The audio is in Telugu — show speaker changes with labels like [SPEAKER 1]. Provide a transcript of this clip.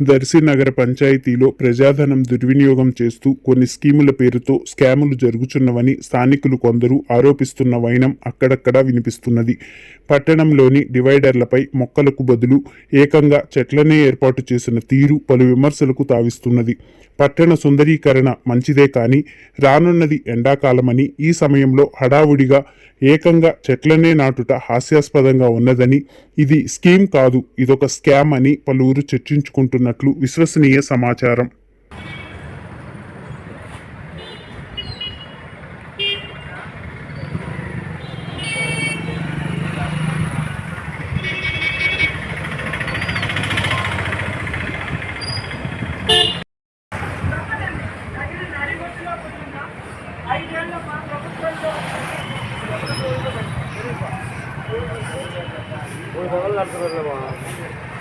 [SPEAKER 1] దర్శి నగర పంచాయతీలో ప్రజాధనం దుర్వినియోగం చేస్తూ కొన్ని స్కీముల పేరుతో స్కాములు జరుగుచున్నవని స్థానికులు కొందరు ఆరోపిస్తున్న వైనం అక్కడక్కడా వినిపిస్తున్నది. పట్టణంలోని డివైడర్లపై మొక్కలకు బదులు ఏకంగా చెట్లనే ఏర్పాటు చేసిన తీరు పలు విమర్శలకు తావిస్తున్నది. పట్టణ సుందరీకరణ మంచిదే కానీ రానున్నది ఎండాకాలమని ఈ సమయంలో హడావుడిగా ఏకంగా చెట్లనే నాటుట హాస్యాస్పదంగా ఉన్నదని ఇది స్కీమ్ కాదు ఇదొక స్కామ్ అని పలువురు చర్చించుకుంటున్నట్లు విశ్వసనీయ సమాచారం. ఐదేళ్ళ పాత్ర ஒரு தகவல் நடத்த